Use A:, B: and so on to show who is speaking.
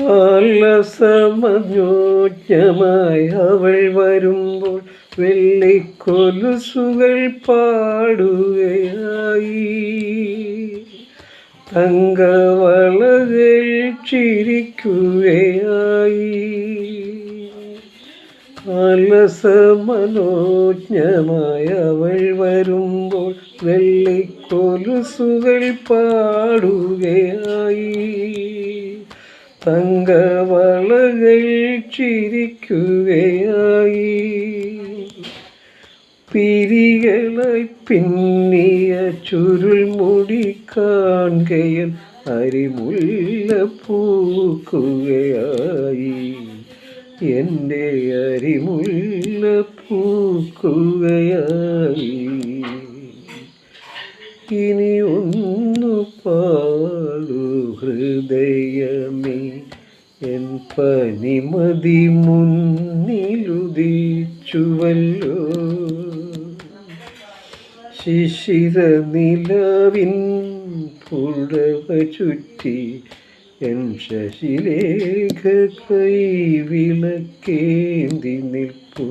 A: ആലസമനോജ്ഞമായി അവൾ വരുമ്പോൾ വെള്ളിക്കൊലുസുകൾ പാടുകയായി. തങ്കവളകൾ ചിരിക്കുകയായി. ആലസമനോജ്ഞമായി അവൾ വരുമ്പോൾ വെള്ളിക്കൊലുസുകൾ പാടുകയായി. തങ്കവളകൾ ചിരിക്കുകയായി. പിരികളെ പിന്നിയ ചുരുൾ മുടി കാണുകയൻ അരിമുല്ല പൂക്കുകയായി. എന്റെ അരിമുല്ല പൂക്കുകയായി. ഇനി ഹൃദയമേ എൻ പനിമതി മുന്നിലുദിച്ചുവല്ലോ. ശിശിര നിലവിൻ പുഴവ ചുറ്റി എൻ ശശിലേഖ കൈവിളക്കേന്തി നിൽപ്പു.